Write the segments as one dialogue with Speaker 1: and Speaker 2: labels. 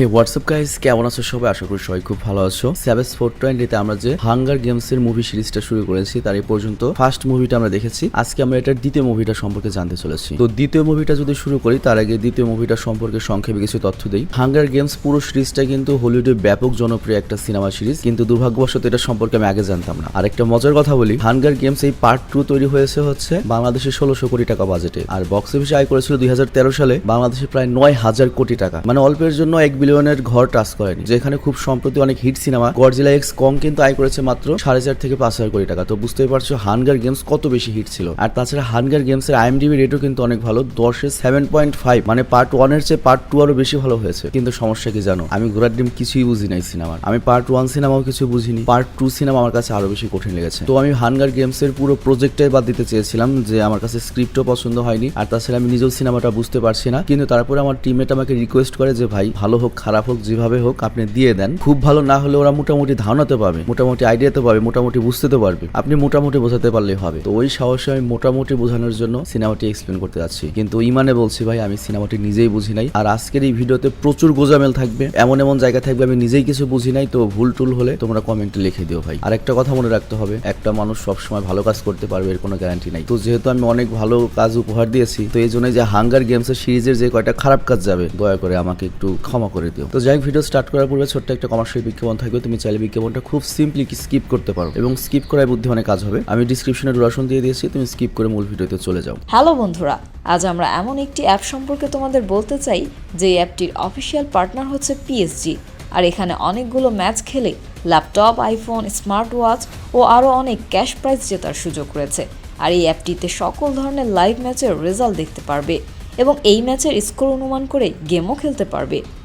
Speaker 1: হে WhatsApp guys কেমন আছো সবাই? আশা করি সবাই খুব ভালো আছো। সেভেস ফোর টোয়েন্টিতে আমরা যে হাঙ্গার গেমস এর মুভি সিরিজটা শুরু করেছি, তার এই পর্যন্ত ফার্স্ট মুভিটা আমরা দেখেছি। আজকে আমরা এটার দ্বিতীয় মুভিটা সম্পর্কে জানতে চলেছি। তো দ্বিতীয় মুভিটা যদি শুরু করি, তার আগে দ্বিতীয় মুভিটা সম্পর্কে সংক্ষেপে কিছু তথ্য দেই। হাঙ্গার গেমস পুরো সিরিজটা কিন্তু হলিউডে ব্যাপক জনপ্রিয় একটা সিনেমা সিরিজ কিন্তু দুর্ভাগ্যবশত এটা সম্পর্কে আমি আগে জানতাম না। আর একটা মজার কথা বলি হাঙ্গার গেমস এই পার্ট টু তৈরি হয়েছে হচ্ছে বাংলাদেশের ষোলোশো কোটি টাকা বাজেটে আর বক্স অফিসে আয় করেছিল দুই হাজার তেরো সালে বাংলাদেশে প্রায় নয় হাজার কোটি টাকা। মানে অল্পের জন্য এক বিলিয়নের ঘর টাচ করেনি, যেখানে খুব সম্প্রতি অনেক hit cinema Godzilla x Kong কিন্তু আয় করেছে মাত্র সাড়ে চার থেকে পাঁচ হাজার কোটি টাকা। তো বুঝতেই পারছ হানগার গেমস কত বেশি হিট ছিল। আর তাছাড়া হানগার গেমস এর আইএমডিবি রেটও কিন্তু অনেক ভালো, দশে সেভেন পয়েন্ট ফাইভ মানে পার্ট ওয়ানের চেয়ে পার্ট টু আরও বেশি ভালো হয়েছে। কিন্তু সমস্যা কি জানো, আমি ঘোরার ডিম কিছুই বুঝি নাই সিনেমার আমি পার্ট ওয়ান সিনেমাও কিছু বুঝিনি পার্ট টু সিনেমা আমার কাছে আরও বেশি কঠিন লেগেছে। তো আমি হানগার গেমস এর পুরো প্রজেক্টটাই বাদ দিতে চেয়েছিলাম, যে আমার কাছে স্ক্রিপ্টও পছন্দ হয়নি, আর তাছাড়া আমি নিজেও সিনেমাটা বুঝতে পারছি না। কিন্তু তারপরে আমার টিমমেট আমাকে রিকোয়েস্ট করে যে, ভাই, ভালো হোক খারাপ হোক, যেভাবে হোক আপনি দিয়ে দেন, খুব ভালো না হলে ওরা মোটামুটি ধারণাতে পাবে মোটামুটি আইডিয়াতে পাবে মোটামুটি বুঝতে পারবে। আপনি মোটামুটি বোঝাতে পারলে হবে। তো ওই সাহসে আমি মোটামুটি বোঝানোর জন্য সিনেমাটি এক্সপ্লেন করতে যাচ্ছি। কিন্তু ইমানে বলছি ভাই, আমি সিনেমাটি নিজেই বুঝি নাই। আর আজকের এই ভিডিওতে প্রচুর গোজামেল থাকবে। এমন এমন জায়গা থাকবে, আমি নিজেই কিছু বুঝি নাই। তো ভুল টুল হলে তোমরা কমেন্টে লিখে দিও ভাই। আর একটা কথা মনে রাখতে হবে, একটা মানুষ সবসময় ভালো কাজ করতে পারবে, এর কোনো গ্যারান্টি নাই। তো যেহেতু আমি অনেক ভালো কাজ উপহার দিয়েছি, তো এই জন্য যে হাঙ্গার গেমসের সিরিজের যে কয়টা খারাপ কাজ যাবে, দয়া করে আমাকে একটু ক্ষমা করে দিও। তো যাই ভিডিও স্টার্ট করার পূর্বে ছোট্ট একটা কমার্শিয়াল বিজ্ঞাপন থাকবে। তুমি চাইলে বিজ্ঞাপনটা খুব সিম্পলি স্কিপ করতে পারো এবং স্কিপ করার করায় বুদ্ধিমানের কাজ হবে। আমি ডিসক্রিপশনে ডুরাশন দিয়ে দিয়েছি, তুমি স্কিপ করে মূল ভিডিওতে চলে যাও।
Speaker 2: হ্যালো বন্ধুরা, আজ আমরা এমন একটি অ্যাপ সম্পর্কে তোমাদের বলতে চাই যে অ্যাপটির অফিসিয়াল পার্টনার হচ্ছে পিএসজি আর এখানে অনেকগুলো ম্যাচ খেলে ল্যাপটপ আইফোন স্মার্ট ওয়াচ ও আরও অনেক ক্যাশ প্রাইজ জেতার সুযোগ রয়েছে। আর এই অ্যাপটিতে সকল ধরনের লাইভ ম্যাচের রেজাল্ট দেখতে পারবে এবং এই ম্যাচের স্কোর অনুমান করে গেমও খেলতে পারবে।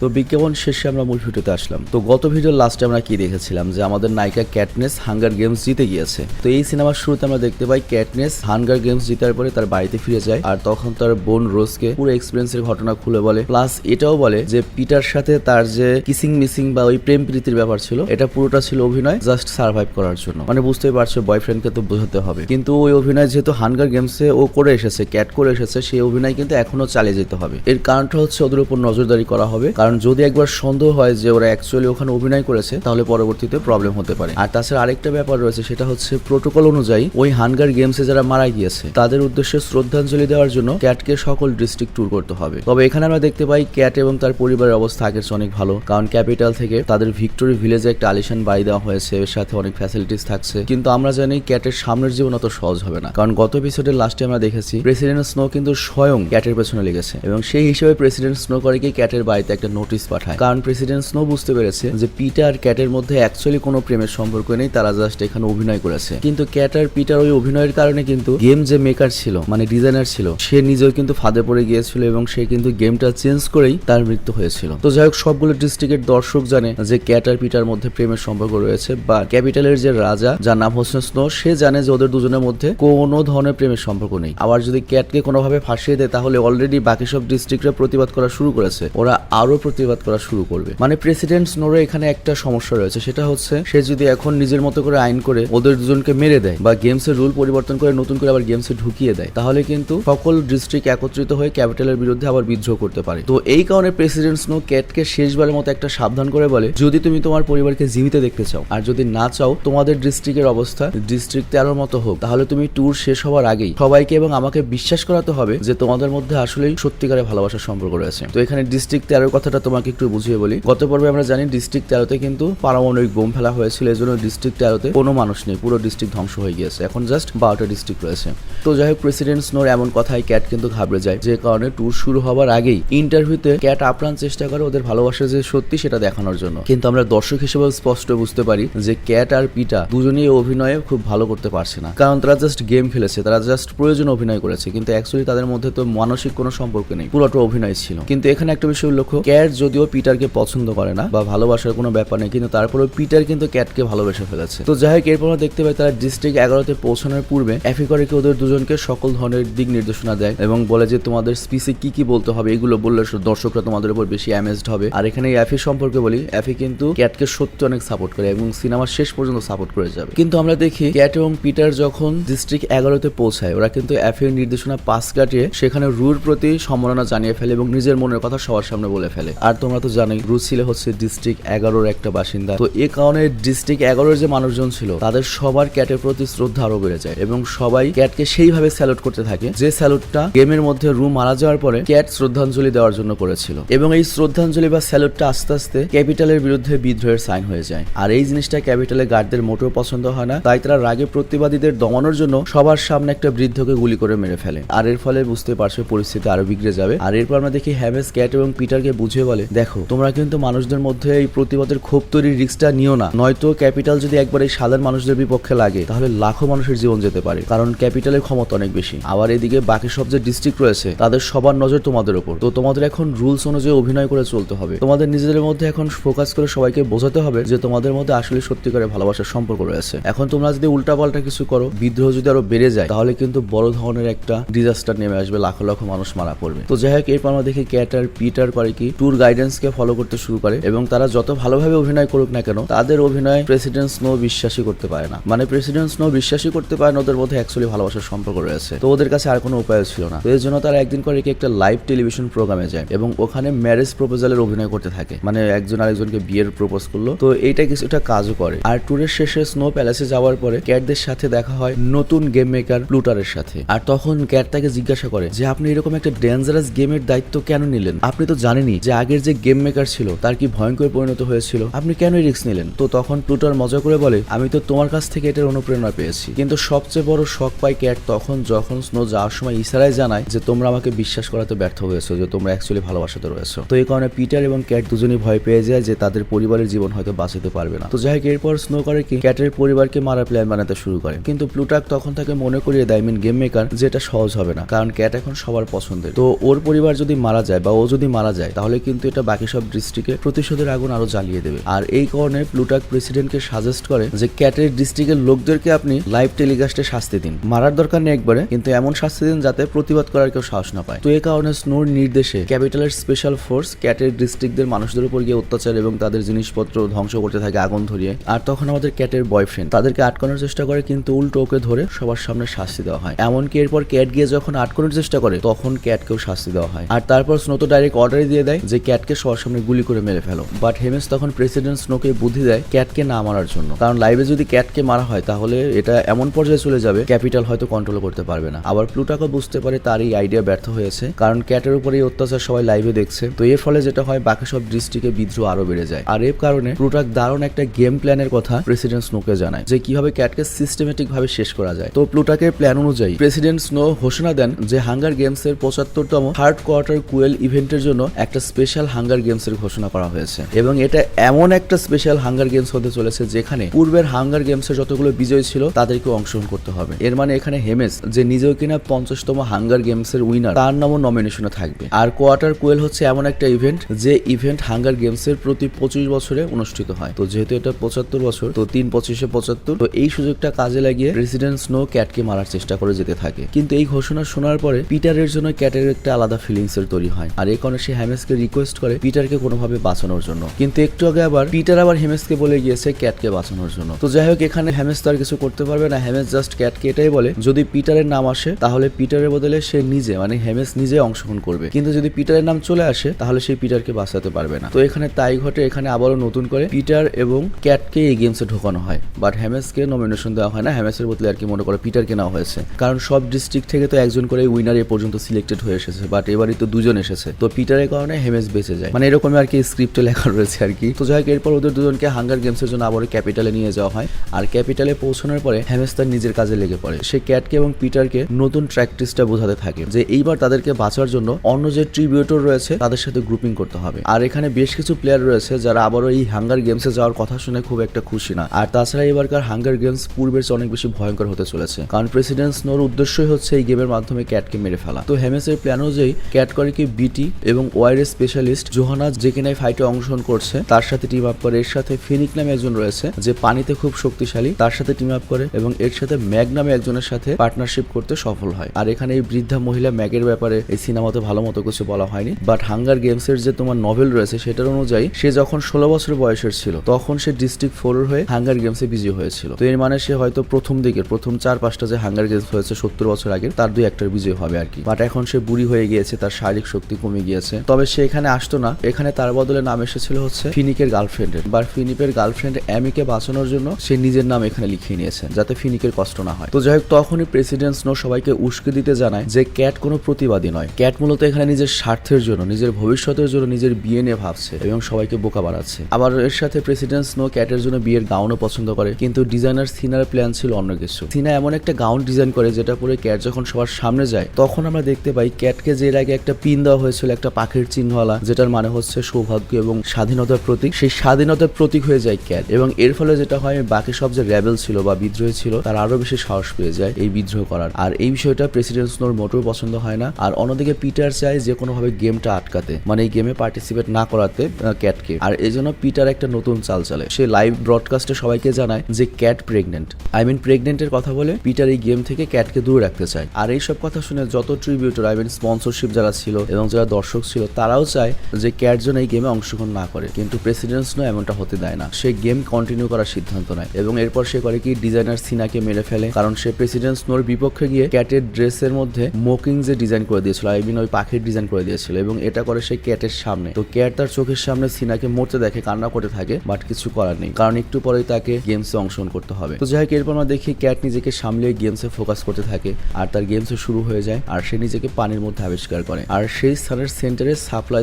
Speaker 1: তো বিজ্ঞাপন শেষে আমরা মূল ভিডিওতে আসলাম। তো গত ভিডিওর লাস্টে আমরা কি দেখেছিলাম? যে আমাদের নায়িকা ক্যাটনেস হাঙ্গার গেমস জিতে গিয়েছে। তো এই সিনেমার শুরুতে আমরা দেখতে পাই ক্যাটনেস হাঙ্গার গেমস জিতার পরে তার বাড়িতে ফিরে যায় আর তখন তার বোন রোজকে পুরো এক্সপিরিয়েন্সের ঘটনা খুলে বলে। প্লাস এটাও বলে যে পিটার সাথে তার যে কিসিং মিসিং বা ওই প্রেম প্রীতির ব্যাপার ছিল, এটা পুরোটা ছিল অভিনয় জাস্ট সার্ভাইভ করার জন্য। মানে বুঝতেই পারছ বয়ফ্রেন্ডকে তো বোঝাতে হবে। কিন্তু ওই অভিনয় যেহেতু হাঙ্গার গেমসে ও করে এসেছে ক্যাট করে এসেছে, সেই অভিনয় কিন্তু এখনও চালিয়ে যেতে হবে। এর কারণটা হচ্ছে ওদের উপর নজরদারি করা হবে। যদি একবার সন্দেহ হয় যে ওরা অ্যাকচুয়ালি ওখানে অভিনয় করেছে, তাহলে পরবর্তীতে প্রবলেম হতে পারে। আর তাছাড়া আরেকটা ব্যাপার রয়েছে, সেটা হচ্ছে প্রোটোকল অনুযায়ী ওই হানগার গেমসে যারা মারা গিয়েছে, তাদের উদ্দেশ্যে শ্রদ্ধাঞ্জলি দেওয়ার জন্য ক্যাটকে সকল ডিস্ট্রিক্ট ট্যুর করতে হবে। তবে এখানে আমরা দেখতে পাই ক্যাট এবং তার পরিবারের অবস্থা আগের অনেক ভালো, কারণ ক্যাপিটাল থেকে তাদের ভিক্টোরি ভিলেজে একটা আলিশান বাড়ি দেওয়া হয়েছে, এর সাথে অনেক ফ্যাসিলিটিস থাকছে। কিন্তু আমরা জানি ক্যাটের সামনের জীবন অত সহজ হবে না, কারণ গত এপিসোডের লাস্টে আমরা দেখেছি প্রেসিডেন্ট স্নো কিন্তু স্বয়ং ক্যাটের পেছনে লেগেছে। এবং সেই হিসেবে প্রেসিডেন্ট স্নো করে কি ক্যাটের বাড়িতে একটা নোটিশ পাঠায়। কারণ প্রেসিডেন্ট স্নো বুঝতে পেরেছে যে পিটার আর ক্যাটের মধ্যে অ্যাকচুয়ালি কোনো প্রেমের সম্পর্ক নেই, তারা জাস্ট এখানে অভিনয় করেছে। কিন্তু ক্যাট আর পিটার ওই অভিনয়ের কারণে কিন্তু গেম যে মেকার ছিল মানে ডিজাইনার ছিল, সে নিজেও কিন্তু ফাঁদে পড়ে গিয়েছিল এবং সে কিন্তু গেমটা চেঞ্জ করেই তার মৃত্যু হয়েছিল। তো যাই হোক, সবগুলো ডিস্ট্রিক্টের দর্শক জানে যে ক্যাট আর পিটার মধ্যে প্রেমের সম্পর্ক রয়েছে বা ক্যাপিটালের যে রাজা, যার নাম হচ্ছে স্নো সে জানে যে ওদের দুজনের মধ্যে কোনো ধরনের প্রেমের সম্পর্ক নেই। আবার যদি ক্যাটকে কোনোভাবে ফাঁসিয়ে দেয়, তাহলে অলরেডি বাকি সব ডিস্ট্রিক্টরা প্রতিবাদ করা শুরু করেছে। ওরা আরও প্রতিবাদ করা শুরু করবে। মানে প্রেসিডেন্ট স্নোরে এখানে একটা সমস্যা রয়েছে, সেটা হচ্ছে সে যদি এখন নিজের মতো করে আইন করে ওদের দুজনকে মেরে দেয় বা গেমসের রুল পরিবর্তন করে নতুন করে আবার গেমসে ঢুকিয়ে দেয়, তাহলে কিন্তু সকল ডিস্ট্রিক্ট একত্রিত হয়ে ক্যাপিটালের বিরুদ্ধে আবার বিদ্রোহ করতে পারে। তো এই কারণে প্রেসিডেন্ট স্নো ক্যাটকে শেষবারের মতো একটা সাবধান করে বলে, যদি তুমি তোমার পরিবারকে জীবিত দেখতে চাও, আর যদি না চাও তোমাদের ডিস্ট্রিক্টের অবস্থা ডিস্ট্রিক্ট তেরোর মতো হোক, তাহলে তুমি ট্যুর শেষ হওয়ার আগেই সবাইকে এবং আমাকে বিশ্বাস করাতে হবে যে তোমাদের মধ্যে আসলেই সত্যিকারের ভালোবাসার সম্পর্ক রয়েছে। তো এখানে ডিস্ট্রিক্ট তেরোর কথাটা বিষয়টা তোমাকে একটু বুঝিয়ে বলি। গত পর্বে আমরা জানি ডিস্ট্রিক্ট তেরোতে কিন্তু পারমাণবিক বোম ফেলা হয়েছিল এই জন্য ডিস্ট্রিক্ট তেরোতে কোনো মানুষ নেই, পুরো ডিস্ট্রিক্ট ধ্বংস হয়ে গিয়েছে। এখন জাস্ট বারোটা ডিস্ট্রিক্ট রয়েছে। তো যাই হোক, প্রেসিডেন্ট স্নোর এমন কথায় ক্যাট কিন্তু ঘাবড়ে যায়, যে কারণে ট্যুর শুরু হওয়ার আগেই ইন্টারভিউতে ক্যাট আপ্রাণ চেষ্টা করে ওদের ভালোবাসা যে সত্যি সেটা দেখানোর জন্য। কিন্তু আমরা দর্শক হিসেবে স্পষ্ট বুঝতে পারি যে ক্যাট আর পিটা দুজনেই অভিনয়ে খুব ভালো করতে পারছে না। কারণ তারা জাস্ট গেম খেলেছে, তারা জাস্ট প্রয়োজন অভিনয় করেছে, কিন্তু অ্যাকচুয়ালি তাদের মধ্যে তো মানসিক কোনো সম্পর্ক নেই, পুরোটা অভিনয় ছিল। কিন্তু এখানে একটা বিষয় উল্লেখ ক্যাট যদিও পিটারকে পছন্দ করে না বা ভালোবাসার কোনো ব্যাপার নেই, কিন্তু তারপরেও পিটার কিন্তু ক্যাটকে ভালোবেসে ফেলেছে। তো যাই হোক, এরপর দেখতে পাই তারা ডিস্ট্রিক্ট এগারোতে পৌঁছানোর পূর্বে অ্যাফিকরিকে ওদের দুজনকে সকল ধরনের দিক নির্দেশনা দেয় এবং বলে যে তোমাদের স্পিসে কি কি বলতে হবে এগুলো বললে দর্শকরা তোমাদের উপর বেশি অ্যামেজড হবে। আর এখানে অ্যাফি সম্পর্কে বলি অ্যাফি কিন্তু ক্যাটকে সত্যি অনেক সাপোর্ট করে এবং সিনেমার শেষ পর্যন্ত সাপোর্ট করে যাবে। কিন্তু আমরা দেখি ক্যাট এবং পিটার যখন ডিস্ট্রিক্ট এগারোতে পৌঁছায়, ওরা কিন্তু অ্যাফির নির্দেশনা পাস কাটিয়ে সেখানে রুর প্রতি সম্মাননা জানিয়ে ফেলে এবং নিজের মনের কথা সবার সামনে বলে ফেলে। আর তোমরা তো জানোই রু ছিল হচ্ছে ডিস্ট্রিক্ট এগারোর একটা বাসিন্দা। তো এ কারণে ডিস্ট্রিক্ট এগারোর যে মানুষজন ছিল, তাদের সবার ক্যাটের প্রতি শ্রদ্ধা আরও বেড়ে যায় এবং সবাই ক্যাটকে সেইভাবে স্যালুট করতে থাকে, যে স্যালুটটা গেমের মধ্যে রু মারা যাওয়ার পরে ক্যাট শ্রদ্ধাঞ্জলি দেওয়ার জন্য করেছিল। এবং এই শ্রদ্ধাঞ্জলি বা স্যালুটটা আস্তে আস্তে ক্যাপিটালের বিরুদ্ধে বিদ্রোহের সাইন হয়ে যায়। আর এই জিনিসটা ক্যাপিটালের গার্ডদের মোটেও পছন্দ হয় না, তাই তারা রাগে প্রতিবাদীদের দমানোর জন্য সবার সামনে একটা বৃদ্ধকে গুলি করে মেরে ফেলে। আর এর ফলে বুঝতে পারছ পরিস্থিতি আরও বিগড়ে যাবে। আর এরপর আমরা দেখি হ্যাভেস ক্যাট এবং পিটারকে বুঝিয়ে বলে। দেখো, তোমরা কিন্তু মানুষদের মধ্যে এই প্রতিবাদের ক্ষোভ তৈরির রিস্কটা নিও না। নয়তো ক্যাপিটাল যদি একবার এই সাধারণ মানুষদের বিপক্ষে লাগে, তাহলে লাখো মানুষের জীবন যেতে পারে, কারণ ক্যাপিটালের ক্ষমতা অনেক বেশি। আবার এদিকে বাকি সব যে ডিস্ট্রিক্ট রয়েছে, তাদের সবার নজর তোমাদের উপর। তো তোমাদের এখন রুলস অনুযায়ী অভিনয় করে চলতে হবে। তোমাদের নিজেদের মধ্যে এখন ফোকাস করে সবাইকে বোঝাতে হবে যে তোমাদের মধ্যে আসলে সত্যিকারের ভালোবাসার সম্পর্ক রয়েছে। এখন তোমরা যদি উল্টাপাল্টা কিছু করো, বিদ্রোহ যদি আরও বেড়ে যায়, তাহলে কিন্তু বড় ধরনের একটা ডিজাস্টার নেমে আসবে, লাখো লাখো মানুষ মারা পড়বে। তো যাই হোক এরপর আমরা দেখি ক্যাটার পিটার করে কি? ট্যুর গাইডেন্সকে ফলো করতে শুরু করে এবং তারা যত ভালোভাবে অভিনয় করুক না কেন, তাদের অভিনয় প্রেসিডেন্ট স্নো বিশ্বাসই করতে পারে না। মানে প্রেসিডেন্ট স্নো বিশ্বাসই করতে পারে না, ওদের মধ্যে অ্যাকচুয়ালি ভালোবাসার সম্পর্ক রয়েছে। তো ওদের কাছে আর কোনো উপায় ছিল না। তো এর জন্য তারা একদিন করে কি একটা লাইভ টেলিভিশন প্রোগ্রামে যায় এবং ওখানে ম্যারেজ প্রপোজালের অভিনয় করতে থাকে। মানে একজন আরেকজনকে বিয়ের প্রপোজ করল। তো এইটা কিছুটা কাজও করে। আর ট্যুরের শেষে স্নো প্যালেসে যাওয়ার পরে ক্যাটদের সাথে দেখা হয় নতুন গেম মেকার প্লুটারের সাথে। আর তখন ক্যাট তাকে জিজ্ঞাসা করে যে, আপনি এরকম একটা ডেঞ্জারাস গেমের দায়িত্ব কেন নিলেন? আপনি তো জানেনই যে আগের যে গেম মেকার ছিল, তার কি ভয়ঙ্কর পরিণত হয়েছিল? আপনি কেন রিস্ক নিলেন? তো তখন প্লুটার মজা করে বলে, আমি তো তোমার কাছ থেকে এটার অনুপ্রেরণা পেয়েছি। কিন্তু সবচেয়ে বড় শখ পাই ক্যাট তখন যখন স্নো যাওয়ার সময় ইশারায় জানায় যে, তোমরা আমাকে বিশ্বাস করাতে ব্যর্থ হয়েছো, যে তোমরা অ্যাকচুয়ালি ভালোবাসাতে রয়েছো। তো এই কারণে পিটার এবং ক্যাট দুজনেই ভয় পেয়ে যায় যে, তাদের পরিবারের জীবন হয়তো বাঁচাতে পারবে না। তো যাই হোক, এরপর স্নো করে কি ক্যাটের পরিবারকে মারার প্ল্যান বানাতে শুরু করে। কিন্তু প্লুটাক তখন তাকে মনে করিয়ে দেয় মিন গেম মেকার যেটা সহজ হবে না। কারণ ক্যাট এখন সবার পছন্দের। তো ওর পরিবার যদি মারা যায় বা ও যদি মারা যায়, তাহলে কিন্তু এটা বাকি সব ডিস্ট্রিক্টে প্রতিশোধের আগুন আরও জ্বালিয়ে দেবে। আর এই কারণে প্লুটাক প্রেসিডেন্টকে সাজেস্ট করে যে ক্যাটের ডিস্ট্রিক্টের লোকদেরকে আপনি লাইভ টেলিকাস্টে শাস্তি দিন। মারার দরকার নেই একবারে, কিন্তু এমন শাস্তি দিন যাতে প্রতিবাদ করার কেউ সাহস না পায়। তো এই কারণে স্নোর নির্দেশে ক্যাপিটালের স্পেশাল ফোর্স ক্যাটের ডিস্ট্রিক্টদের মানুষদের উপর গিয়ে অত্যাচার এবং তাদের জিনিসপত্র ধ্বংস করতে থাকে আগুন ধরিয়ে। আর তখন আমাদের ক্যাটের বয়ফ্রেন্ড তাদেরকে আটকানোর চেষ্টা করে কিন্তু উল্টো ওকে ধরে সবার সামনে শাস্তি দেওয়া হয়। এমনকি এরপর ক্যাট গিয়ে যখন আটকানোর চেষ্টা করে, তখন ক্যাটকেও শাস্তি দেওয়া হয়। আর তারপর স্নো তো ডাইরেক্ট অর্ডারই দিয়ে দেয় যে ক্যাটকে সবার সামনে গুলি করে মেরে ফেলো। বাট হেমেস তখন প্রেসিডেন্ট স্নোকে বুদ্ধি দেয় ক্যাটকে না মারার জন্য। কারণ লাইভে যদি ক্যাটকে মারা হয়, তাহলে এটা এমন পর্যায়ে চলে যাবে, ক্যাপিটাল হয়তো কন্ট্রোল করতে পারবে না। আবার প্লুটাকও বুঝতে পারে তার এই আইডিয়া ব্যর্থ হয়েছে, কারণ ক্যাটের উপরে এই অত্যাচার সবাই লাইভে দেখছে। তো এর ফলে যেটা হয়, বাকি সব ডিস্ট্রিক্টে বিদ্রোহ আরও বেড়ে যায়। আর এর কারণে প্লুটাক দারুণ একটা গেম প্ল্যানের কথা প্রেসিডেন্ট স্নোকে জানায়, যে কীভাবে ক্যাটকে সিস্টেমেটিক ভাবে শেষ করা যায়। তো প্লুটাকের প্ল্যান অনুযায়ী প্রেসিডেন্ট স্নো ঘোষণা দেন যে হাঙ্গার গেমস এর পঁচাত্তরতম থার্ড কোয়ার্টার কুয়েল ইভেন্টের জন্য একটা স্পেশাল হাঙ্গার গেমস এর ঘোষণা করা হয়েছে। এবং এটা এমন একটা স্পেশাল হাঙ্গার গেমস হতে চলেছে যেখানে পূর্বের হাঙ্গার গেমস এর যতগুলো বিজয়ী ছিল তাদেরকে অংশগ্রহণ করতে হবে। এর মানে এখানে হেমেস যে নিজেও কিনা পঞ্চাশতম হাঙ্গার গেমস এর উইনার তার নামও নমিনেশনে থাকবে। আর কোয়ার্টার কুয়েল হচ্ছে এমন একটা ইভেন্ট যে ইভেন্ট হাঙ্গার গেমস এর প্রতি পঁচিশ বছরে অনুষ্ঠিত হয়। তো যেহেতু এটা পঁচাত্তর বছর, তো তিন পঁচিশে পঁচাত্তর, তো এই সুযোগটা কাজে লাগিয়ে প্রেসিডেন্ট স্নো ক্যাটকে মারার চেষ্টা করে যেতে থাকে। কিন্তু এই ঘোষণা শোনার পরে পিটারের জন্য ক্যাটের একটা আলাদা ফিলিংস এর তৈরি হয়। আর এই কারণে সে হ্যামেসকে রিকোয়েস্ট করে পিটারকে কোনোভাবে বাঁচানোর জন্য। কিন্তু একটু আগে আবার পিটার আবার হেমেসকে বলে গিয়েছে ক্যাটকে বাঁচানোর জন্য। তো যাই হোক, এখানে হ্যামেস তো আর কিছু করতে পারবে না। হ্যামেস জাস্ট ক্যাটকে এটাই বলে, যদি পিটারের নাম আসে, তাহলে পিটারের বদলে সে নিজে মানে হেমেস নিজে অংশগ্রহণ করবে। কিন্তু যদি পিটারের নাম চলে আসে, তাহলে সেই পিটারকে বাঁচাতে পারবে না। তো এখানে তাই ঘটে, এখানে আবারও নতুন করে পিটার এবং ক্যাটকে এই গেমসে ঢোকানো হয়। বাট হ্যামেসকে নমিনেশন দেওয়া হয় না। হ্যামেসের বদলে আর কি মনে করে পিটারকে নেওয়া হয়েছে। কারণ সব ডিস্ট্রিক্ট থেকে তো একজন করে উইনার এ পর্যন্ত সিলেক্টেড হয়ে এসেছে। বাট এবারই তো দুজন এসেছে। তো পিটারের কারণে হেমেস ক্যাটনেস বেঁচে যায়। মানে এরকমই আর কি স্ক্রিপ্টে লেখা রয়েছে আর কি। তো যাই হোক, এরপর ওদের দুজনকে হাঙ্গার গেমসের জন্য আবারও ক্যাপিটালে নিয়ে যাওয়া হয়। আর ক্যাপিটালে পৌঁছানোর পরে হ্যামেস্টার নিজের কাজে লেগে পড়ে। সে ক্যাটকে এবং পিটারকে নতুন ট্র্যাকটিসটা বোঝাতে থাকে যে এইবার তাদেরকে বাঁচার জন্য অন্য যে ট্রিবিউটর রয়েছে, তাদের সাথে গ্রুপিং করতে হবে। আর এখানে বেশ কিছু প্লেয়ার রয়েছে যারা আবারও এই হাঙ্গার গেমসে যাওয়ার কথা শুনে খুব একটা খুশি না। আর তাছাড়া এবারকার হাঙ্গার গেমস পূর্বের চেয়ে অনেক বেশি ভয়ঙ্কর হতে চলেছে। কারণ প্রেসিডেন্ট স্নোর উদ্দেশ্যই হচ্ছে এই গেমের মাধ্যমে ক্যাটকে মেরে ফেলা। তো হেমেসের প্ল্যান অনুযায়ী ক্যাট করে কি বিটি এবং ওয়াইরের স্পেশালিস্ট জোহানা যে কিনা ফাইটে অংশগ্রহণ করছে, তার সাথে টিম আপ করে, এর সাথে ফিনিক নামে একজন রয়েছে, যে পানিতে খুব শক্তিশালী, তার সাথে টিম আপ করে এবং এর সাথে ম্যাগ নামে একজনের সাথে পার্টনারশিপ করতে সফল হয়। আর এখানে এই বৃদ্ধা মহিলা ম্যাগের ব্যাপারে এই সিনেমাতে ভালো মতো কিছু বলা হয়নি বাট হাঙ্গার গেমস এর যে তোমার নভেল রয়েছে, সেটার অনুযায়ী সে যখন ষোলো বছর বয়সের ছিল, তখন সে ডিস্ট্রিক্ট ফোর হয়ে হাঙ্গার গেমসে বিজয়ী হয়েছিল। তো এর মানে সে হয়তো প্রথম দিকে প্রথম চার পাঁচটা যে হাঙ্গার গেমস হয়েছে সত্তর বছর আগে তার দুই একটার বিজয় হবে আর কি। বাট এখন সে বুড়ি হয়ে গিয়েছে, তার শারীরিক শক্তি কমে গিয়েছে। তবে সে এখানে আসতো না। এখানে তার বদলে নাম এসেছিল হচ্ছে ফিনিকের গার্লফ্রেন্ডের। বা ফিনিপের গার্লফ্রেন্ড অ্যামিকে বাঁচানোর জন্য সে নিজের নাম এখানে লিখিয়ে নিয়েছে যাতে ফিনিকের কষ্ট না হয়। তো যাই হোক, তখনই প্রেসিডেন্ট স্নো সবাইকে উস্কে দিতে জানায় যে ক্যাট কোনো প্রতিবাদী নয়। ক্যাট মূলত এখানে নিজের স্বার্থের জন্য, নিজের ভবিষ্যতের জন্য নিজের বিয়ে নিয়ে ভাবছে এবং সবাইকে বোকা বাড়াচ্ছে আবার এর সাথে প্রেসিডেন্ট স্নো ক্যাটের জন্য বিয়ের গাউনও পছন্দ করে, কিন্তু ডিজাইনার সিনার প্ল্যান ছিল অন্য কিছু। সিনা এমন একটা গাউন ডিজাইন করে যেটা পরে ক্যাট যখন সবার সামনে যায়, তখন আমরা দেখতে পাই ক্যাটকে যে এর আগে একটা পিন দেওয়া হয়েছিল, একটা পাখির চিহ্নওয়ালা যেটার মানে হচ্ছে সৌভাগ্য এবং স্বাধীনতার প্রতীক, সেই স্বাধীনতার প্রতীক হয়ে যায় ক্যাট। এবং এর ফলে যেটা হয়, বাকি সব যে র্যাবেল ছিল বা বিদ্রোহী ছিল, তার আরও বেশি সাহস পেয়ে যায় এই বিদ্রোহ করার। আর এই বিষয়টা প্রেসিডেন্ট স্নোর মোটেও পছন্দ হয় না। আর অন্যদিকে পিটার চায় যে কোনোভাবে গেমটা আটকাতে মানে এই গেমে পার্টিসিপেট না করাতে ক্যাটকে। আর এই জন্য পিটার একটা নতুন চাল চালে। সে লাইভ ব্রডকাস্টে সবাইকে জানায় যে ক্যাট প্রেগনেন্ট আই মিন প্রেগনেন্টের কথা বলে পিটার এই গেম থেকে ক্যাটকে দূরে রাখতে চায়। আর এই সব কথা শুনে যত ট্রিবিউটর আই মিন স্পন্সরশিপ যারা ছিল এবং যারা দর্শক ছিল, তারাও চায় যে ক্যাট যেন এই গেমে অংশগ্রহণ না করে, কিন্তু প্রেসিডেন্ট স্নো এমনটা হতে দেয় না। সে গেম কন্টিনিউ করার সিদ্ধান্ত নেয় এবং এরপর সে করে কি ডিজাইনার সিনাকে মেরে ফেলে, কারণ সে প্রেসিডেন্ট স্নোর বিপক্ষে গিয়ে ক্যাটের ড্রেসের মধ্যে মোকিং যে ডিজাইন করে দিয়েছিল আই মিন ওই পাখির ডিজাইন করে দিয়েছিল, এবং এটা করে সে ক্যাটের সামনে। তো ক্যাট তার চোখের সামনে সিনাকে মরতে দেখে, কান্না করতে থাকে বাট কিছু করার নেই, কারণ একটু পরেই তাকে গেমসে অংশগ্রহণ করতে হবে। তো যাই হোক, এরপর আমরা দেখি ক্যাট নিজেকে সামলিয়ে গেমসে ফোকাস করতে থাকে, আর তার গেমসে শুরু হয়ে যায়, আর সে নিজেকে পানির মধ্যে আবিষ্কার করে। আর সেই স্থানের সেন্টারে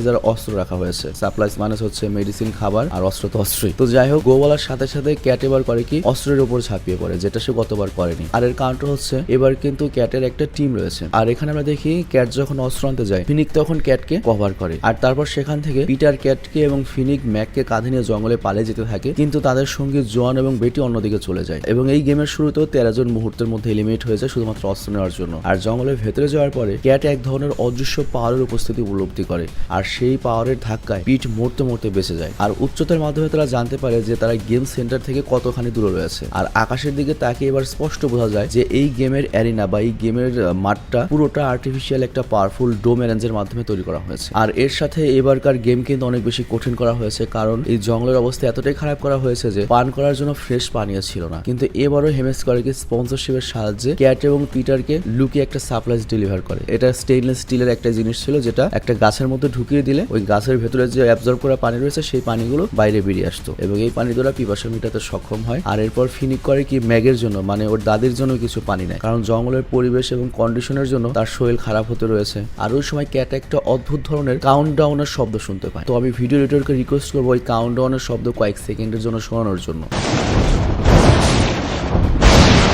Speaker 1: সাপ্লাইজ অস্ত্র রাখা হয়েছে। সাপ্লাইজ মানে হচ্ছে মেডিসিন খাবার আর অস্ত্র তো অস্ত্রই। তো যাই হোক গোওয়ালার সাথে সাথে ক্যাট এবার করে কি? অস্ত্রের উপর ঝাঁপিয়ে পড়ে, যেটা সে গতবার করেনি। আর এর কারণটা হচ্ছে, এবার কিন্তু ক্যাটের একটা টিম রয়েছে। আর এখানে আমরা দেখি ক্যাট যখন অস্ত্র আনতে যায় ফিনিক তখন ক্যাটকে কভার করে। আর তারপর সেখান থেকে পিটার ক্যাটকে এবং ফিনিক ম্যাককে কাঁধে নিয়ে জঙ্গলে পালিয়ে যেতে থাকে। কিন্তু তাদের সঙ্গে জোয়ান এবং বেটি অন্যদিকে চলে যায়। এবং এই গেমের শুরুতেও তেরো জন মুহূর্তের মধ্যে এলিমিনেট হয়ে যায় শুধুমাত্র অস্ত্র নেওয়ার জন্য। আর জঙ্গলের ভেতরে যাওয়ার পরে ক্যাট এক ধরনের অদৃশ্য পাওয়ারের উপস্থিতি উপলব্ধি করে। আর সেই পাওয়ারের ধাক্কায় পিঠ মরতে মরতে বেঁচে যায়। আর উচ্চতার মাধ্যমে তারা জানতে পারে যে তারা গেম সেন্টার থেকে কতখানি দূরে রয়েছে। আর আকাশের দিকে তাকে এবার স্পষ্ট বোঝা যায় যে এই গেমের অ্যারিনা বা এই গেমের মাঠটা পুরোটা আর্টিফিশিয়াল একটা পাওয়ারফুল ডোম রেঞ্জের মাধ্যমে তৈরি করা হয়েছে। আর এর সাথে এবারকার গেম কিন্তু অনেক বেশি কঠিন করা হয়েছে, কারণ এই জঙ্গলের অবস্থা এতটাই খারাপ করা হয়েছে যে পান করার জন্য ফ্রেশ পানীয় ছিল না। কিন্তু এবারও হেমেস করেকে স্পন্সরশিপের সাহায্যে ক্যাট এবং পিটারকে লুকিয়ে একটা সাপ্লাইজ ডেলিভার করে। এটা স্টেইনলেস স্টিলের একটা জিনিস ছিল যেটা একটা গাছের মধ্যে ঢুকিয়ে দিলে ওই গাছের ভেতরে যে অ্যাবজর্ব করা পানি রয়েছে, সেই পানিগুলো বাইরে বেরিয়ে আসতো। এবং এই পানি দ্বারা পিপাসা মেটাতে সক্ষম হয়। আর এরপর ফিনিক করে কি ম্যাগের জন্য মানে ওর দাদির জন্য কিছু পানি নেয়। কারণ জঙ্গলের পরিবেশ এবং কন্ডিশনের জন্য তার শরীর খারাপ হতে রয়েছে। আর ওই সময় ক্যাট একটা অদ্ভুত ধরনের কাউন্ট ডাউনের শব্দ শুনতে পায়। তো আমি ভিডিও এডিটরকে রিকোয়েস্ট করব ওই কাউন্ট ডাউনের শব্দ কয়েক সেকেন্ডের জন্য শোনানোর জন্য।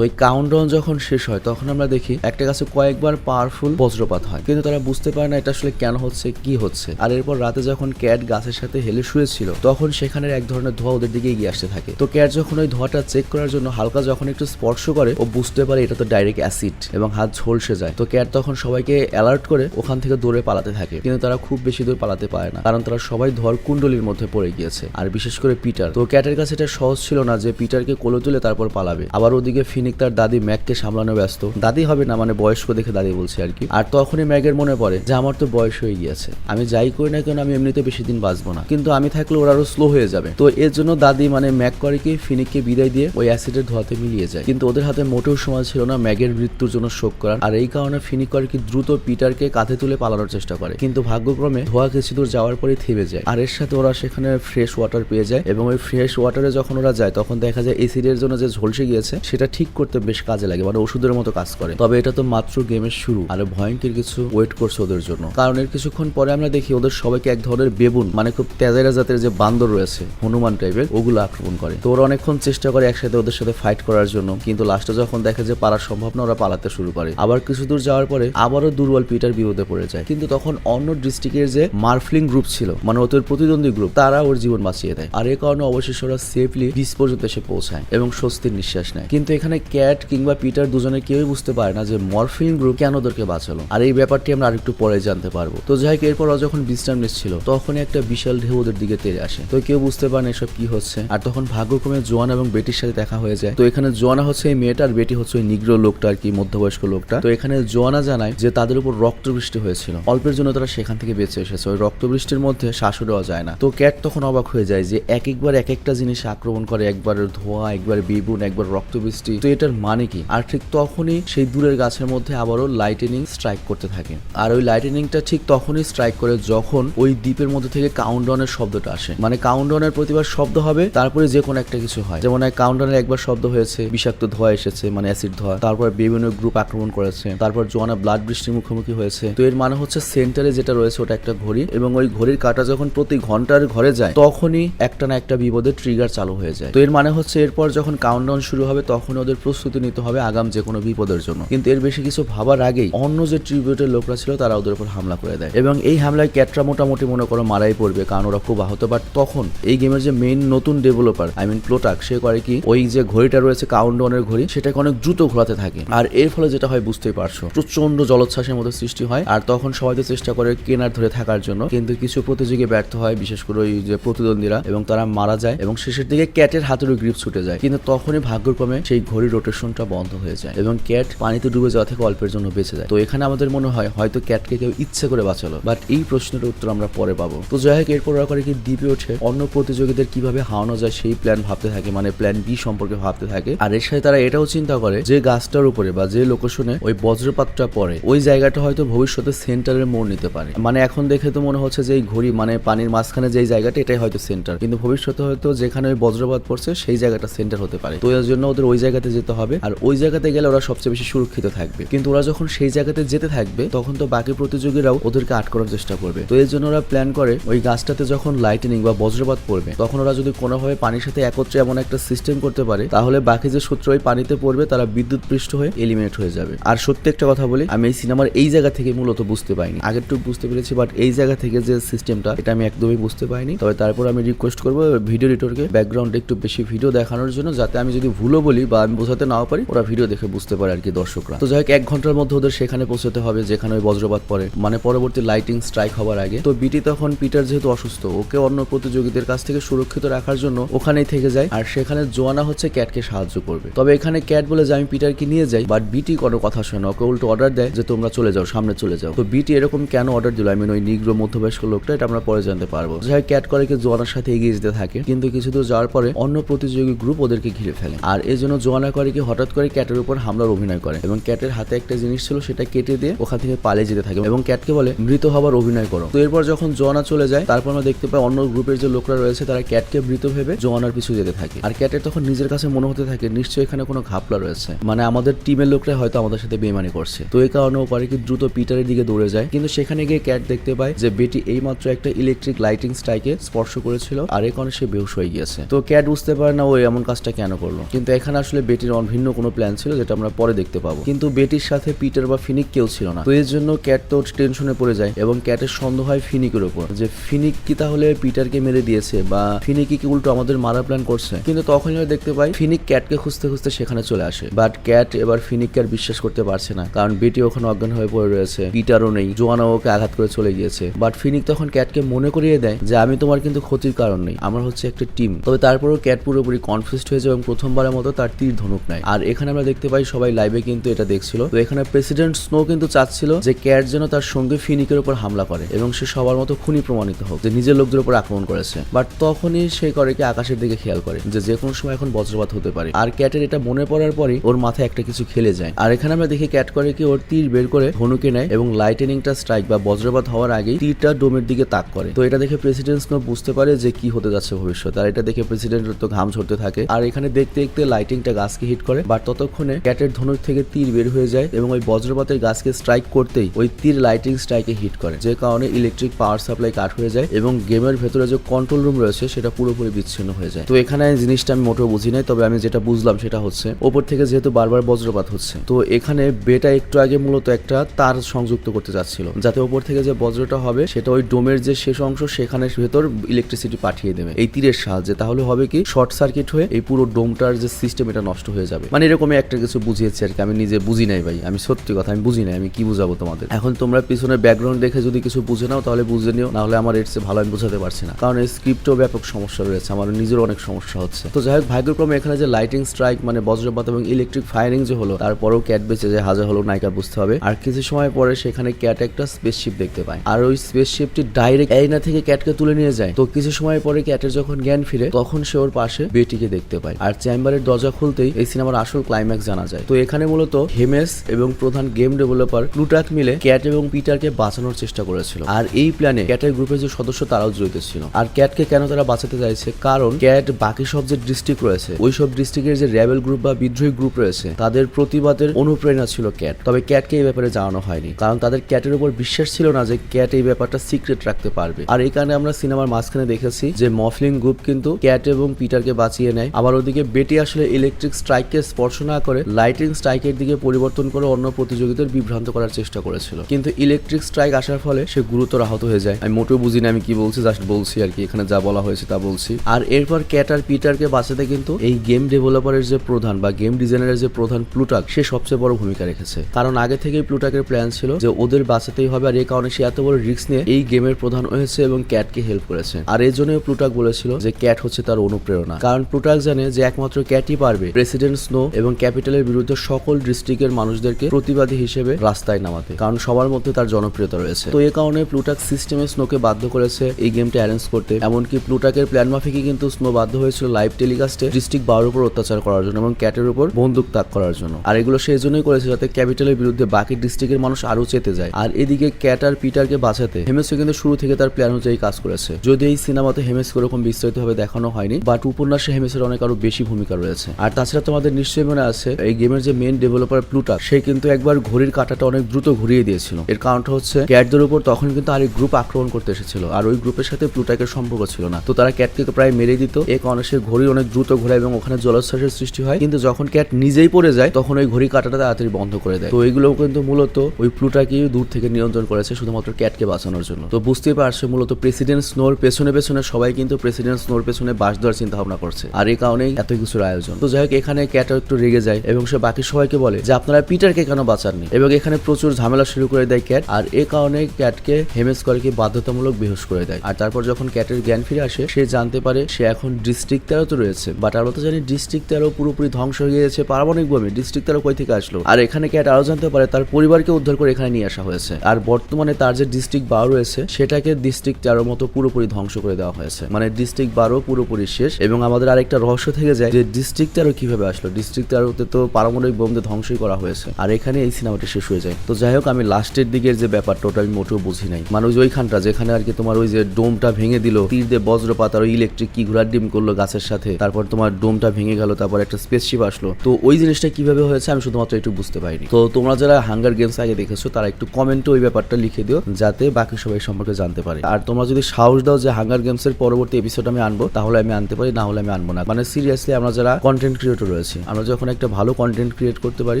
Speaker 1: ওই কাউন্টডাউন যখন শেষ হয়, তখন আমরা দেখি একটা গাছে কয়েকবার পাওয়ারফুল বজ্রপাত হয়। কিন্তু তারা বুঝতে পারে না এটা আসলে কেন হচ্ছে, কি হচ্ছে। আর এরপর রাতে যখন ক্যাট গাছের সাথে হেলে শুয়েছিল, তখন সেখানের এক ধরনের ধোঁয়া ওদের দিকে এগিয়ে আসতে থাকে। তো ক্যাট যখন ওই ধোঁয়াটা চেক করার জন্য হালকা যখন একটু স্পর্শ করে, ও বুঝতে পারে এটা তো ডাইরেক্ট অ্যাসিড এবং হাত ঝলসে যায়। তো ক্যাট তখন সবাইকে অ্যালার্ট করে ওখান থেকে দৌড়ে পালাতে থাকে। কিন্তু তারা খুব বেশি দূর পালাতে পারে না, কারণ তারা সবাই ধোয়ার কুণ্ডলির মধ্যে পড়ে গিয়েছে। আর বিশেষ করে পিটার। তো ক্যাটের কাছে এটা সহজ ছিল না যে পিটারকে কোলে তুলে তারপর পালাবে। আবার ওদিকে ফিনিক তার দাদি ম্যাককে সামলানো ব্যস্ত। দাদি হবে না মানে বয়স্ক দেখে দাদি বলছে আর কি। আর তখনই ম্যাগের মনে পড়ে যে আমার তো বয়স হয়ে গিয়েছে। আমি যাই করি না কেন, আমি এমনিতে বেশি দিন বাঁচবো না। কিন্তু আমি থাকলে ওরা আরও স্লো হয়ে যাবে। তো এর জন্য দাদি মানে ম্যাক করে কি, ফিনিককে বিদায় দিয়ে ওই অ্যাসিডের ধোয়াতে মিলিয়ে যায়। কিন্তু ওদের হাতে মোটেও সময় ছিল না ম্যাগের মৃত্যুর জন্য শোক করার। আর এই কারণে ফিনিক করে কি, দ্রুত পিটারকে কাঁধে তুলে পালানোর চেষ্টা করে। কিন্তু ভাগ্যক্রমে ধোয়া কিছু দূর যাওয়ার পরে থেমে যায়। আর এর সাথে ওরা সেখানে ফ্রেশ ওয়াটার পেয়ে যায়। এবং ওই ফ্রেশ ওয়াটারে যখন ওরা যায়, তখন দেখা যায় এসিডের জন্য যে ঝলসে গিয়েছে, সেটা ঠিক করতে বেশ কাজে লাগে মানে ওষুধের মতো কাজ করে। তবে এটা তো মাত্র গেমের শুরু। আর ভয়ঙ্কর কিছু ওয়েট করছে ওদের জন্য। কারণ এর কিছুক্ষণ পরে আমরা দেখি ওদের সবাইকে এক ধরনের বেবুন মানে খুব তেজেরা জাতের যে বান্দর রয়েছে, হনুমান টাইপের ওগুলো আক্রমণ করে। তো ওরা অনেকক্ষণ চেষ্টা করে একসাথে ওদের সাথে ফাইট করার জন্য, কিন্তু লাস্টে যখন দেখে যে পারার সম্ভব না ওরা পালাতে শুরু করে। আবার কিছু দূর যাওয়ার পরে আবারও দুর্বল পিটার বিপদে পড়ে যায়। কিন্তু তখন অন্য ডিস্ট্রিক্টের যে মার্ফলিং গ্রুপ ছিল মানে ওদের প্রতিদ্বন্দ্বী গ্রুপ তারা ওর জীবন বাঁচিয়ে দেয়। আর এ কারণে অবশেষে ওরা সেফলি বিচ পর্যন্ত এসে পৌঁছায় এবং স্বস্তির নিঃশ্বাস নেয়। কিন্তু এখানে ক্যাট কিংবা পিটার দুজনে কেউই বুঝতে পারে না যে মরফিন গ্রুপ কেন ওদেরকে বাঁচালো। আর এই ব্যাপারটি আমরা আরেকটু পরে জানতে পারব। তো যাই হোক, এরপর যখন বিশ্রাম নিচ্ছিল, তখনই একটা বিশাল ঢেউ ওদের দিকে তেড়ে আসে। তো কেউ বুঝতে পারে না এসব কি হচ্ছে। আর তখন ভাগ্যক্রমে জোয়ান এবং বেটির সাথে দেখা হয়ে যায়। তো এখানে জোয়ানা হচ্ছে এই মেয়েটা আর বেটি হচ্ছে ওই নিগ্রো লোকটা আর কি, মধ্যবয়স্ক লোকটা। তো এখানে জোয়ানা জানায় যে তাদের উপর রক্ত বৃষ্টি হয়েছিল। অল্পের জন্য তারা সেখান থেকে বেঁচে এসেছে। ওই রক্ত বৃষ্টির মধ্যে শ্বাসও দেওয়া যায় না। তো ক্যাট তখন অবাক হয়ে যায় যে এক একবার এক একটা জিনিস আক্রমণ করে একবার ধোঁয়া, একবার বেগুন, একবার রক্ত বৃষ্টি তো এটার মানে কি? আর ঠিক তখনই সেই দূরের গাছের মধ্যে আবারও লাইটেনিং স্ট্রাইক করতে থাকে। আর ওই লাইটেনিংটা ঠিক তখনই স্ট্রাইক করে যখন ওই দ্বীপের মধ্যে থেকে কাউন্টডাউনের শব্দটা আসে। মানে কাউন্টডাউনের প্রতিবার শব্দ হবে, তারপরে যে কোনো একটা কিছু হয়। যেমন কাউন্টডাউনের একবার শব্দ হয়েছে, বিষাক্ত ধোয়া এসেছে মানে অ্যাসিড ধোয়া। তারপর বিভিন্ন গ্রুপ আক্রমণ করেছে। তারপর জোয়ানা ব্লাড বৃষ্টির মুখোমুখি হয়েছে। তো এর মানে হচ্ছে সেন্টারে যেটা রয়েছে ওটা একটা ঘড়ি এবং ওই ঘড়ির কাটা যখন প্রতি ঘণ্টার ঘরে যায়, তখনই একটা না একটা বিপদের ট্রিগার চালু হয়ে যায়। তো এর মানে হচ্ছে এরপর যখন কাউন্টডাউন শুরু হবে তখন ওদের প্রস্তুতি নিতে হবে আগাম যে কোনো বিপদের জন্য। কিন্তু এর বেশি কিছু ভাবার আগেই অন্য যে ট্রিবিউটের লোকরা ছিল, তারা ওদের উপর হামলা করে দেয়। এবং এই হামলায় ক্যাটরা মোটামুটি মনে করো মারাই পড়বে, কারণ ওরা খুব আহত। বাট তখন এই গেমের যে মেইন নতুন ডেভেলপার আই মিন প্লোটাক সে করে কি, ওই যে ঘড়িটা রয়েছে কাউন্টডাউনের ঘড়ি, সেটাকে অনেক দ্রুত ঘোরাতে থাকে। আর এর ফলে যেটা হয় বুঝতেই পারছ প্রচণ্ড জলোচ্ছ্বাসের মধ্যে সৃষ্টি হয়। আর তখন সবাই তো চেষ্টা করে কেনার ধরে থাকার জন্য, কিন্তু কিছু প্রতিযোগী ব্যর্থ হয়, বিশেষ করে ওই যে প্রতিদ্বন্দ্বীরা, এবং তারা মারা যায়, এবং শেষের দিকে ক্যাটের হাতের গ্রিপ ছুটে যায়। কিন্তু তখনই ভাগ্যক্রমে সেই ঘড়ির রোটেশনটা বন্ধ হয়ে যায় এবং ক্যাট পানিতে ডুবে যাওয়া থেকে অল্পের জন্য বেঁচে যায়। তো এখানে আমাদের মনে হয় হয়তো ক্যাটকে কেউ ইচ্ছে করে বাঁচালো বাট এই প্রশ্নের উত্তর আমরা পরে পাবো। তো যাই হোক, এরপর ওরা করে কি দ্বীপে ওঠে, অন্য প্রতিযোগীদের কীভাবে হাওয়ানো যায় সেই প্ল্যান ভাবতে থাকে মানে প্ল্যান বি সম্পর্কে ভাবতে থাকে। আর এর সাথে তারা এটাও চিন্তা করে যে গাছটার উপরে বা যে লোকেশনে ওই বজ্রপাতটা পড়ে, ওই জায়গাটা হয়তো ভবিষ্যতে সেন্টারের মোড় নিতে পারে। মানে এখন দেখে তো মনে হচ্ছে যে এই ঘড়ি মানে পানির মাঝখানে যেই জায়গাটা, এটাই হয়তো সেন্টার কিন্তু ভবিষ্যতে হয়তো যেখানে ওই বজ্রপাত পড়ছে, সেই জায়গাটা সেন্টার হতে পারে। তো এর জন্য ওদের ওই জায়গাতে যেতে হবে আর ওই জায়গাতে গেলে ওরা সবচেয়ে বেশি সুরক্ষিত থাকবে। কিন্তু ওরা যখন সেই জায়গাতে যেতে থাকবে, তখন তো বাকি প্রতিযোগীরাও ওদেরকে আটকানোর চেষ্টা করবে। তো এর জন্য ওরা প্ল্যান করে, ওই গাছটাতে যখন লাইটেনিং বা বজ্রপাত পড়বে, তখন ওরা যদি কোনোভাবে পানির সাথে একত্রে এমন একটা সিস্টেম করতে পারে, তাহলে বাকি যে শত্রু ওই পানিতে পড়বে, তারা বিদ্যুৎ পৃষ্ঠ হয়ে এলিমিনেট হয়ে যাবে। আর সত্যি একটা কথা বলি, আমি এই সিনেমার এই জায়গা থেকে মূলত বুঝতে পাইনি। আগের টুক বুঝতে পেরেছি বাট এই জায়গা থেকে যে সিস্টেমটা এটা আমি একদমই বুঝতে পাইনি। তবে তারপর আমি রিকোয়েস্ট করব ভিডিও এডিটরকে ব্যাকগ্রাউন্ডে একটু বেশি ভিডিও দেখানোর জন্য, যাতে আমি যদি ভুলও বলি বা আমি বোঝাতে নাও পারি ওরা ভিডিও দেখে বুঝতে পারে আর কি দর্শকরা। তো যাই এক ঘণ্টার মধ্যে ওদের সেখানে পৌঁছতে হবে যেখানে ওই বজ্রপাত পড়ে। মানে পরবর্তী লাইটিং স্ট্রাইক হওয়ার আগে। তো বিটি তখন পিটার যেহেতু অসুস্থ ওকে অন্য প্রতিযোগীদের কাছ থেকে সুরক্ষিত রাখার জন্য ওখানেই থেকে যায়। আর সেখানে জোয়ানা হচ্ছে ক্যাটকে সাহায্য করবে। তবে এখানে ক্যাট বলে যে আমি পিটারকে নিয়ে যাই বাট বিটি কোনো কথা শোনে ওকে উল্টো অর্ডার দেয় যে তোমরা চলে যাও সামনে চলে যাও। তো বিটি এরকম কেন অর্ডার দিল? আমি ওই নিগ্র মধ্যবয়স্ক লোকটা এটা আমরা পরে জানতে পারব। যাই হোক, ক্যাট করে কি জোয়ানার সাথে এগিয়ে যেতে থাকে? কিন্তু কিছু দূর যাওয়ার পরে অন্য প্রতিযোগী গ্রুপ ওদেরকে ঘিরে ফেলে। আর এই জন্য জোয়ানা কি হঠাৎ করে ক্যাটের উপর হামলার অভিনয় করে এবং ক্যাটের হাতে একটা জিনিস ছিল, সেটা কেটে দিয়ে ওখান থেকে পালিয়ে যেতে থাকে এবং ক্যাটকে বলে, মৃত হবার অভিনয় করো। তো এরপর যখন জোয়ানা চলে যায়, তারপর আমরা দেখতে পাই অন্য গ্রুপের যে লোকরা রয়েছে, তারা ক্যাটকে মৃত ভেবে জোয়ানার পিছু যেতে থাকে। আর ক্যাটের তখন নিজের কাছে মনে হতে থাকে, নিশ্চয়ই এখানে কোনো ঘাপলা রয়েছে। মানে আমাদের টিমের লোকরা হয়তো আমাদের সাথে বেমানি করছে। তো এই কারণে ও করে কি দ্রুত পিটারের দিকে দৌড়ে যায়। কিন্তু সেখানে গিয়ে ক্যাট দেখতে পায় যে বেটি এইমাত্র একটা ইলেকট্রিক লাইটিং স্ট্রাইকে স্পর্শ করেছিল, আর এই কারণে সে বেহুশ হয়ে গিয়েছে। তো ক্যাট বুঝতে পারে না ও এমন কাজটা কেন করল। কিন্তু এখানে আসলে বেটির অন- ভিন্ন কোনো প্ল্যান ছিল যেটা আমরা পরে দেখতে পাবো। কিন্তু বেটির সাথে পিটার বা ফিনিক কেউ ছিল না। তো এর জন্য ক্যাট তো টেনশনে পড়ে যায় এবং ক্যাটের সন্দেহ হয় ফিনিকের উপর যে ফিনিক কি তাহলে পিটারকে মেরে দিয়েছে বা ফিনিকি কি উল্টো আমাদের মারা প্ল্যান করছে? কিন্তু তখনই আমরা দেখতে পাই ফিনিক ক্যাটকে খুঁজতে খুঁজতে সেখানে চলে আসে। বাট ক্যাট এবার ফিনিককে আর বিশ্বাস করতে পারছে না। কারণ বেটি ওখানে অজ্ঞান হয়ে পড়ে রয়েছে, পিটারও নেই জোয়ানা ওকে আঘাত করে চলে গিয়েছে। বাট ফিনিক তখন ক্যাটকে মনে করিয়ে দেয় যে আমি তোমার কিন্তু ক্ষতির কারণ নেই, আমরা হচ্ছে একটা টিম তবে তারপরেও ক্যাট পুরোপুরি কনফিউজড হয়ে যায় এবং প্রথমবারের মতো তার তীর ধনুক নেয় আর এখানে আমরা দেখতে পাই সবাই লাইভে কিন্তু এটা দেখছিল। তো এখানে প্রেসিডেন্ট স্নো কিন্তু চাচ্ছিল যে ক্যাট যেন তার সঙ্গে ফিনিকের উপর হামলা করে এবং সে সবার মতো খুনি প্রমাণিত হোক, যে নিজের লোকদের উপর আক্রমণ করেছে। বাট তখনই সে করে কি আকাশের দিকে খেয়াল করে, যে যে কোনো সময় এখন বজ্রপাত হতে পারে। আর ক্যাটের এটা মনে পড়ার পরে ওর মাথায় একটা কিছু খেলে যায়। আর এখানে আমরা দেখি ক্যাট করে কি ওর তীর বের করে ধনুকে নেয় এবং লাইটেনিংটা স্ট্রাইক বা বজ্রপাত হওয়ার আগেই তীরটা ডোমের দিকে তাক করে। তো এটা দেখে প্রেসিডেন্ট স্নো বুঝতে পারে যে কি হতে যাচ্ছে ভবিষ্যৎ আর এটা দেখে প্রেসিডেন্টের তো ঘাম ঝরতে থাকে। আর এখানে দেখতে দেখতে লাইটিংটা গাছকে গাছকে হিট করে। বাট ততক্ষণে ক্যাটের ধনুক থেকে তীর বের হয়ে যায় এবং ওই বজ্রপাতের গাছকে স্ট্রাইক করতেই ওই তীর লাইটিং স্ট্রাইকে হিট করে, যে কারণে ইলেকট্রিক পাওয়ার সাপ্লাই কাট হয়ে যায় এবং গেমের ভেতরে যে কন্ট্রোল রুম রয়েছে সেটা পুরোপুরি বিচ্ছিন্ন হয়ে যায়। তো এখানে জিনিসটা আমি মোটেও বুঝি নাই, তবে আমি যেটা বুঝলাম সেটা হচ্ছে, ওপর থেকে যেহেতু বারবার বজ্রপাত হচ্ছে, তো এখানে বেটা একটু আগে মূলত একটা তার সংযুক্ত করতে যাচ্ছিল যাতে ওপর থেকে যে বজ্রটা হবে সেটা ওই ডোমের যে শেষ অংশ সেখানে ভেতর ইলেকট্রিসিটি পাঠিয়ে দেবে। এই তীরের সাহায্যে, তাহলে হবে কি শর্ট সার্কিট হয়ে এই পুরো ডোমটার যে সিস্টেম এটা নষ্ট হয়ে যাবে। মানে এরকমই একটা কিছু বুঝিয়েছি আর কি। আমি নিজে বুঝি নাই ভাই। আমি সত্যি কথা, আমি বুঝি নাই। আমি কি বুঝাবো তোমাদের? এখন তোমরা পিছনের ব্যাকগ্রাউন্ড দেখে যদি কিছু বুঝে নাও, তাহলে বুঝে নিও। না হলে আমার এর ভালো আমি বুঝাতে পারছি না। কারণ এই স্ক্রিপ্টও ব্যাপক সমস্যা রয়েছে। আমার নিজের অনেক সমস্যা হচ্ছে। তো যাই হোক, ভাগ্যক্রমে এখানে যে লাইটিং স্ট্রাইক মানে বজ্রপাত এবং ইলেকট্রিক ফায়ারিং যে হলো, তারপরেও ক্যাট বেঁচে যে হাজার হলো নায়িকা বুঝতে হবে। আর কিছু সময় পরে সেখানে ক্যাট একটা স্পেসশিপ দেখতে পায়। আর ওই স্পেসশিপটি ডাইরেক্ট এরিনা থেকে ক্যাটকে তুলে নিয়ে যায়। তো কিছু সময় পরে ক্যাটের যখন জ্ঞান ফিরে, তখন সে ওর পাশে বেটিকে দেখতে পায়। আর চেম্বারের দরজা খুলতেই এই সিনেমার আসল ক্লাইম্যাক্স জানা যায়। তো এখানে মূলত হেমেস এবং প্রধান গেম ডেভেলপার প্লুটাক মিলে ক্যাট এবং পিটারকে বাঁচানোর চেষ্টা করেছিল। আর এই প্ল্যানে ক্যাটের গ্রুপের যে সদস্য তারাও জড়িত ছিল। আর ক্যাটকে কেন তারা বাঁচাতে চাইছে? কারণ ক্যাট বাকি সব যে ডিস্ট্রিক্ট রয়েছে ওই সব ডিস্ট্রিক্টের যে র্যাবেল গ্রুপ বা বিদ্রোহী গ্রুপ রয়েছে, তাদের প্রতিবাদের অনুপ্রেরণা ছিল ক্যাট। তবে ক্যাটকে এই ব্যাপারে জানানো হয়নি। কারণ তাদের ক্যাটের উপর বিশ্বাস ছিল না যে ক্যাট এই ব্যাপারটা সিক্রেট রাখতে পারবে। আর এই কারণে আমরা সিনেমার মাঝখানে দেখেছি যে মফলিং গ্রুপ কিন্তু ক্যাট এবং পিটারকে বাঁচিয়ে নেয়। আবার ওদিকে বেটি আসলে ইলেকট্রিক স্ট্রাইককে স্পর্শ না করে লাইটিং স্ট্রাইকের দিকে পরিবর্তন করে অন্য প্রতিযোগীদের বিভ্রান্ত করার চেষ্টা করেছিল। কিন্তু ইলেকট্রিক স্ট্রাইক আসার ফলে সে গুরুতর আহত হয়ে যায়। আমি মোটেও বুঝি না আমি কি বলছি জাস্ট বলছি আর কি, এখানে যা বলা হয়েছে তা বলছি। আর এরপর ক্যাট আর পিটারকে বাঁচাতে কিন্তু এই গেম ডেভেলপারের যে প্রধান বা গেম ডিজাইনারের যে প্রধান প্লুটাক, সে সবচেয়ে বড় ভূমিকা রেখেছে। কারণ আগে থেকেই প্লুটাকের প্ল্যান ছিল যে ওদের বাঁচাতেই হবে আর এই কারণে সে এত বড় রিস্ক নিয়ে এই গেমের প্রধান হয়েছে এবং ক্যাটকে হেল্প করেছে। আর এই জন্যই প্লুটাক বলেছিল যে ক্যাট হচ্ছে তার অনুপ্রেরণা। কারণ প্লুটাক জানে যে একমাত্র ক্যাটই পারবে। প্রেসিডেন্ট স্নো এবং ক্যাপিটালের বিরুদ্ধে সকল ডিস্ট্রিক্টের মানুষদেরকে প্রতিবাদী হিসেবে রাস্তায় নামাতে, কারণ সবার মধ্যে তার জনপ্রিয়তা রয়েছে। তো এই কারণে প্লুটাক সিস্টেমে স্নোকে বাধ্য করেছে এই গেমটা অ্যারেঞ্জ করতে, এমনকি প্লুটাকের প্ল্যান মাফিকই কিন্তু স্নো বাধ্য হয়েছিল লাইভ টেলিকাস্টে ডিস্ট্রিক্ট বারোর উপর অত্যাচার করার জন্য এবং ক্যাটের উপর বন্দুক তাক করার জন্য। আর এগুলো সেই জন্যই করেছে যাতে ক্যাপিটালের বিরুদ্ধে বাকি ডিস্ট্রিক্টের মানুষ আরও চেতে যায়। আর এদিকে ক্যাট আর পিটারকে বাঁচাতে হেমেসও কিন্তু শুরু থেকে তার প্ল্যান অনুযায়ী কাজ করেছে। যদি এই সিনেমাতে হেমেস ওরকম বিস্তারিতভাবে দেখানো হয়নি বাট উপন্যাসে হেমেসের অনেক আরও বেশি ভূমিকা রয়েছে। আর তাছাড়া তোমাদের নিশ্চয়ই মনে আছে, এই গেমের যে মেন ডেভেলপার প্লুটাক সে কিন্তু একবার ঘড়ির কাঁটাটা অনেক দ্রুত ঘুরিয়ে দিয়েছিল। এর কারণটা হচ্ছে ক্যাটদের উপর তখন কিন্তু আরেক গ্রুপ আক্রমণ করতে এসেছিল, আর ওই গ্রুপের সাথে প্লুটাকের সম্পর্ক ছিল না। তো তারা ক্যাটকে তো প্রায় মেরে দিত এই কারণে সে ঘড়ি অনেক দ্রুত ঘোরায় এবং ওখানে জলোচ্ছ্বাসের সৃষ্টি হয়। কিন্তু যখন ক্যাট নিজেই পড়ে যায়, তখন ওই ঘড়ি কাঁটাটা তাড়াতাড়ি বন্ধ করে দেয়। তো এইগুলো কিন্তু মূলত ওই প্লুটাকেই দূর থেকে নিয়ন্ত্রণ করেছে শুধুমাত্র ক্যাটকে বাঁচানোর জন্য। তো বুঝতেই পারছ, মূলত প্রেসিডেন্ট স্নোর পেছনে পেছনে সবাই কিন্তু প্রেসিডেন্ট স্নোর পেছনে বাস দেওয়ার চিন্তা ভাবনা করছে, আর এই কারণেই এত কিছুর আয়োজন। তো যাই হোক, এখানে ক্যাটও একটু রেগে যায় এবং সে বাকি সবাইকে বলে যে, আপনারা পিটারকে কেন বাঁচাননি? এবং এখানে প্রচুর ঝামেলা শুরু করে দেয় ক্যাট, আর এ কারণে ক্যাটকে হেমেস কলকে বাধ্যতামূলক বেহুশ করে দেয়। আর তারপর যখন ক্যাটের জ্ঞান ফিরে আসে, সে জানতে পারে সে এখন ডিস্ট্রিক্ট তেরো তো রয়েছে। বাট আমরা তো জানি ডিস্ট্রিক্ট তেরো পুরোপুরি ধ্বংস হয়ে গিয়েছে পারমাণবিক বোমে। ডিস্ট্রিক্ট তেরো কই থেকে আসলো? আর এখানে ক্যাট আরও জানতে পারে তার পরিবারকে উদ্ধার করে এখানে নিয়ে আসা হয়েছে। আর বর্তমানে তার যে ডিস্ট্রিক্ট বারো রয়েছে, সেটাকে ডিস্ট্রিক্ট তেরোর মতো পুরোপুরি ধ্বংস করে দেওয়া হয়েছে। মানে ডিস্ট্রিক্ট বারো পুরোপুরি শেষ এবং আমাদের আরেকটা রহস্য থেকে যায় যে, ডিস্ট্রিক্ট তেরো কীভাবে আসলো। ডিস্ট্রিক্ট তেরোতে তো পারমাণবিক বোম দিয়ে ধ্বংসই করা হয়েছে। আর এখানে এই সিনেমাটা শেষ হয়ে যায়। তো যাই হোক, আমি লাস্টের দিকের যে ব্যাপারটা, ওটা আমি মোটেও বুঝি নাই। মানে ওই ওইখানটা, যেখানে আর কি তোমার ওই যে ডোমটা ভেঙে দিল, তীর দিয়ে বজ্রপাত আর ইলেকট্রিক কি ঘোরার ডিম করল গাছের সাথে, তারপর তোমার ডোমটা ভেঙে গেল, তারপর একটা স্পেসশিপ আসলো। তো ওই জিনিসটা কীভাবে হয়েছে, আমি শুধুমাত্র একটু বুঝতে পারিনি। তো তোমরা যারা হাঙ্গার গেমস আগে দেখেছ, তারা একটু কমেন্টে ওই ব্যাপারটা লিখে দিও, যাতে বাকি সবাই সম্পর্কে জানতে পারে। আর তোমরা যদি সাহস দাও যে হাঙ্গার গেমস এর পরবর্তী এপিসোড আমি আনব, তাহলে আমি আনতে পারি, না হলে আমি আনব না। মানে সিরিয়াসলি আমরা যারা কন্টেন্ট ক্রিয়েটর রয়েছি। আমরা যখন একটা ভালো কন্টেন্ট ক্রিয়েট করতে পারি,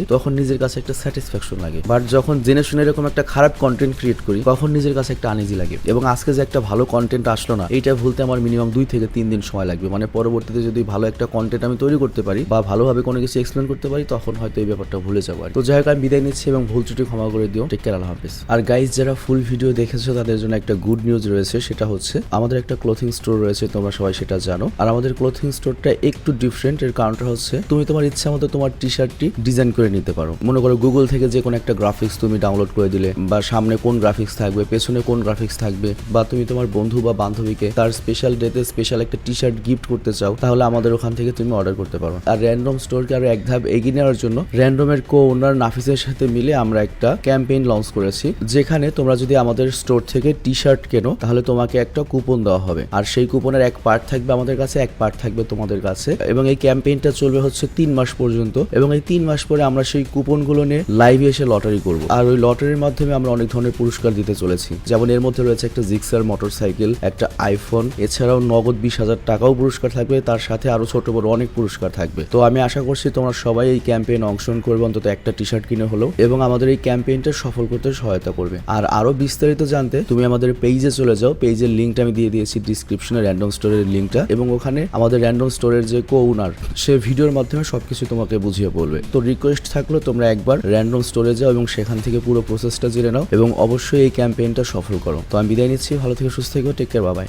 Speaker 1: তখন নিজের কাছে একটা স্যাটিসফ্যাকশন লাগে। বাট যখন জেনে শুনে এরকম একটা খারাপ কন্টেন্ট ক্রিয়েট করি, তখন নিজের কাছে একটা আনিজি লাগে। এবং আজকে যে একটা ভালো কন্টেন্ট আসলো না, এইটা ভুলতে আমার মিনিমাম দুই থেকে তিন দিন সময় লাগবে। মানে পরবর্তীতে যদি ভালো একটা কন্টেন্ট আমি তৈরি করতে পারি বা ভালোভাবে কোনো কিছু এক্সপ্লেন করতে পারি, তখন হয়তো এই ব্যাপারটা ভুলে যাব তো যাই হোক, আমি বিদায় নিচ্ছি এবং ভুল ত্রুটি ক্ষমা করে দিও। টেক কেয়ার আল্লাহ হাফিজ। আর গাইজ যারা ফুল ভিডিও দেখেছ, তাদের জন্য একটা গুড নিউজ রয়েছে। সেটা হচ্ছে, আমাদের একটা ক্লোথিং স্টোর রয়েছে, তোমরা সবাই সেটা জানো। আর আমাদের ক্লোথিং স্টোরটা একটু ডিফারেন্ট এর কারণটা হচ্ছে তুমি তোমার ইচ্ছা মতো তোমার টি শার্টটি ডিজাইন করে নিতে পারো। মনে করো গুগল থেকে যে কোনো একটা গ্রাফিক্স তুমি ডাউনলোড করে দিলে, বা সামনে কোন গ্রাফিক্স থাকবে, পেছনে কোন গ্রাফিক্স থাকবে, বা তুমি তোমার বন্ধু বা বান্ধবীকে তার স্পেশাল ডেতে স্পেশাল একটা টি শার্ট গিফট করতে চাও, তাহলে আমাদের ওখান থেকে তুমি অর্ডার করতে পারো। আর র্যান্ডম স্টোরকে আরও এক ধাপ এগিয়ে নেওয়ার জন্য র্যান্ডমের কো ওনার নাফিসের সাথে মিলে আমরা একটা ক্যাম্পেইন লঞ্চ করেছি, যেখানে তোমরা যদি আমাদের স্টোর থেকে টি শার্ট কেনো, তাহলে তোমাকে একটা কুপন দেওয়া হবে। আর সেই কুপনের এক পার্ট থাকবে আমাদের কাছে, এক পার্ট থাকবে তোমাদের কাছে। এবং এই ক্যাম্পেইনটা চলবে হচ্ছে হচ্ছে তিন মাস পর্যন্ত এবং এই তিন মাস পরে আমরা সেই কুপনগুলো নিয়ে লাইভে এসে লটারি করব। আর ওই লটারির মাধ্যমে আমরা অনেক ধরনের পুরস্কার দিতে চলেছি। যেমন এর মধ্যে রয়েছে একটা জিক্সার মোটরসাইকেল একটা আইফোন এছাড়াও নগদ বিশ হাজার টাকাও পুরস্কার থাকবে। তার সাথে আরও ছোট বড় অনেক পুরস্কার থাকবে। তো আমি আশা করছি তোমরা সবাই এই ক্যাম্পেইনে অংশগ্রহণ করবে, অন্তত একটা টি শার্ট কিনে হলো এবং আমাদের এই ক্যাম্পেইনটা সফল করতে সহায়তা করবে। আর আরও বিস্তারিত জানতে তুমি আমাদের পেজে চলে যাও। পেজের লিঙ্কটা আমি দিয়ে দিয়েছি ডিসক্রিপশনে র্যান্ডম স্টোরের লিঙ্কটা এবং ওখানে আমাদের র্যান্ডম স্টোরের যে কো ওনার সে ভিডিওর মাধ্যমে সবকিছু তোমাকে বুঝিয়ে বলবে। তো রিকোয়েস্ট থাকলে তোমরা একবার র্যান্ডম স্টোরে যাও এবং সেখান থেকে পুরো প্রসেসটা জেনে নাও এবং অবশ্যই এই ক্যাম্পেইনটা সফল করো। তো আমি বিদায় নিচ্ছি, ভালো থেকে, সুস্থ থেকো টেক কেয়ার বাবাই